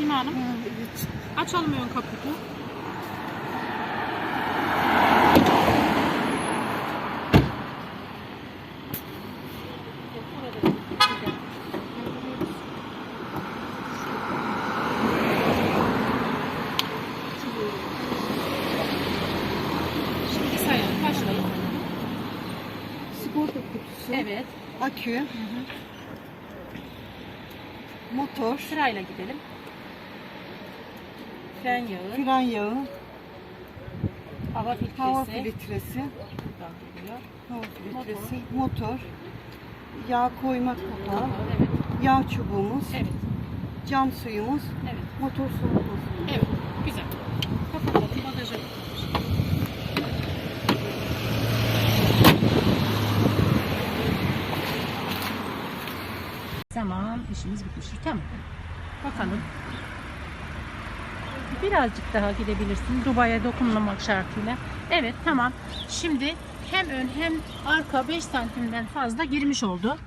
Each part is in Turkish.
Selma Hanım. Ha, evet. Açalım ön kaputu. Şimdi sayalım. Başlayın. Sigorta kutusu. Evet. Akü. Motor. Sırayla gidelim. Fren yağı, Fren yağı. hava filtresi. Hava filtresi. Buradan geliyor. Hava filtresi. Motor. Yağ koyma kapağı. Evet. Yağ çubuğumuz. Evet. Cam suyumuz. Evet. Motor soğutması. Evet. Güzel. Kapatalım. Bagaja Tamam, işimiz bitmiştir. Tamam. Bakalım. Birazcık daha gidebilirsin. Dubai'ye dokunmamak şartıyla. Evet, tamam. Şimdi hem ön hem arka 5 santimden fazla girmiş oldu.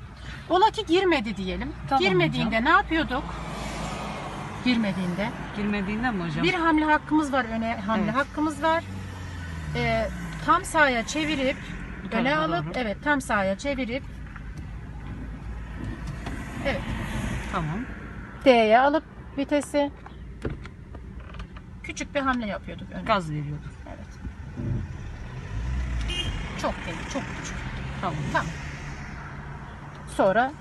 Ola ki girmedi diyelim. Tamam Girmediğinde ne yapıyorduk? Girmediğinde. Girmediğinden mi hocam? Bir hamle hakkımız var, öne hamle Evet. hakkımız var. Ee, tam sağa çevirip öne alıp doğru. evet tam sağa çevirip evet Tamam. D'ye alıp vitesi küçük bir hamle yapıyorduk öne. Gaz veriyorduk. Evet. Çok değil, çok küçük. Tamam. Tamam. Sonra